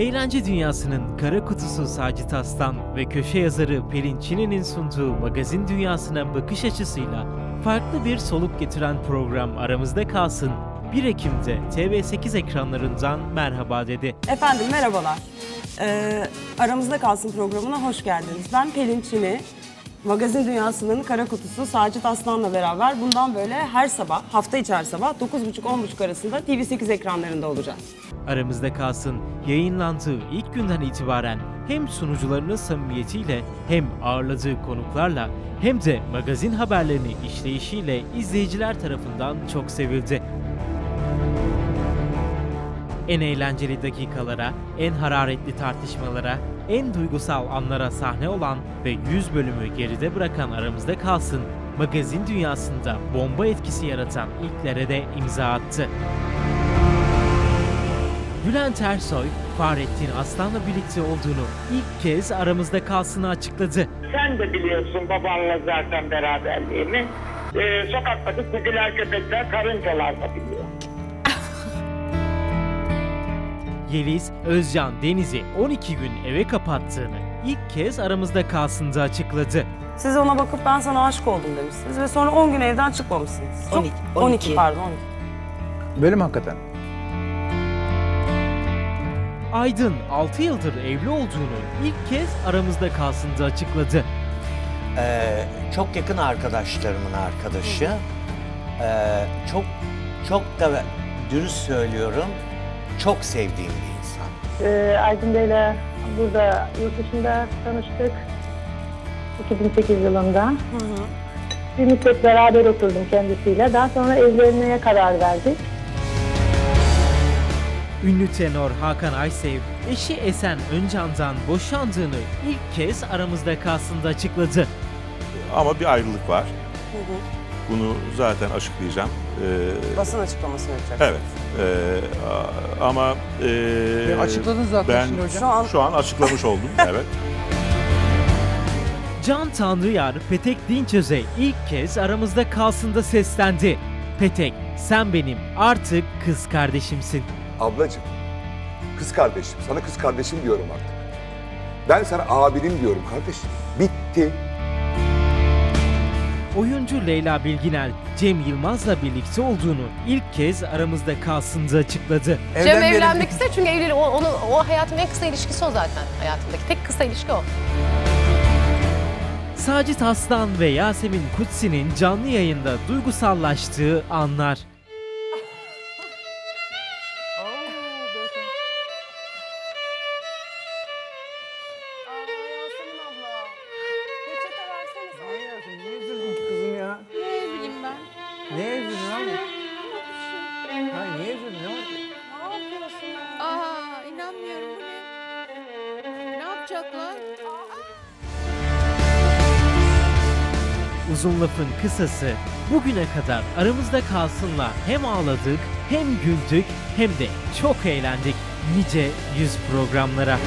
Eğlence dünyasının kara kutusu Sacit Aslan ve köşe yazarı Pelin Çin'in sunduğu magazin dünyasına bakış açısıyla farklı bir soluk getiren program aramızda kalsın. 1 Ekim'de TV8 ekranlarından merhaba dedi. Efendim merhabalar. Ee, Aramızda Kalsın programına hoş geldiniz. Ben Pelin Çini. Magazin dünyasının kara kutusu Sacit Aslan'la beraber bundan böyle her sabah, hafta içi her sabah 9.30-10.30 arasında TV8 ekranlarında olacağız. Aramızda kalsın yayınlandığı ilk günden itibaren hem sunucularının samimiyetiyle hem ağırladığı konuklarla hem de magazin haberlerini işleyişiyle izleyiciler tarafından çok sevildi. En eğlenceli dakikalara, en hararetli tartışmalara, en duygusal anlara sahne olan ve 100 bölümü geride bırakan aramızda kalsın, magazin dünyasında bomba etkisi yaratan ilklere de imza attı. Bülent Ersoy, Fahrettin Aslan'la birlikte olduğunu ilk kez aramızda kalsını açıkladı. Sen de biliyorsun babanla zaten beraberliğimi. Ee, sokaktaki kediler, köpekler, karıncalar da biliyor. Yeliz, Özcan Deniz'i 12 gün eve kapattığını ilk kez aramızda kalsında açıkladı. Siz ona bakıp ben sana aşık oldum demişsiniz ve sonra 10 gün evden çıkmamışsınız. Çok- 12, 12 pardon 12. Böyle mi hakikaten? Aydın 6 yıldır evli olduğunu ilk kez aramızda kalsında açıkladı. Ee, çok yakın arkadaşlarımın arkadaşı. Ee, çok çok da dürüst söylüyorum. Çok sevdiğim bir insan. Ee, Aydın Bey'le burada yurt dışında tanıştık. 2008 yılında. Bir müddet beraber oturdum kendisiyle. Daha sonra evlenmeye karar verdik. Ünlü tenor Hakan Aysev, eşi Esen Öncan'dan boşandığını ilk kez aramızda kalsında açıkladı. Ama bir ayrılık var. Bunu zaten açıklayacağım. Ee, Basın açıklaması yapacak. evet. Ee, a- ama ee, E, açıkladın zaten ben şimdi hocam. Şu an şu an açıklamış oldum. evet. Can Tanrıyar, Petek Dinçöz'e ilk kez aramızda kalsında seslendi. Petek, sen benim artık kız kardeşimsin. Ablacığım, kız kardeşim. Sana kız kardeşim diyorum artık. Ben sana abinim diyorum kardeşim. Bitti. Oyuncu Leyla Bilginel, Cem Yılmaz'la birlikte olduğunu ilk kez aramızda kalsında açıkladı. Cem Evlenmeyelim evlenmek ister çünkü evliliği, o, onu, o hayatın en kısa ilişkisi o zaten hayatımdaki. Tek kısa ilişki o. Sacit Aslan ve Yasemin Kutsi'nin canlı yayında duygusallaştığı anlar. Yapacaklar? Uzun lafın kısası bugüne kadar aramızda kalsınla hem ağladık hem güldük hem de çok eğlendik nice yüz programlara.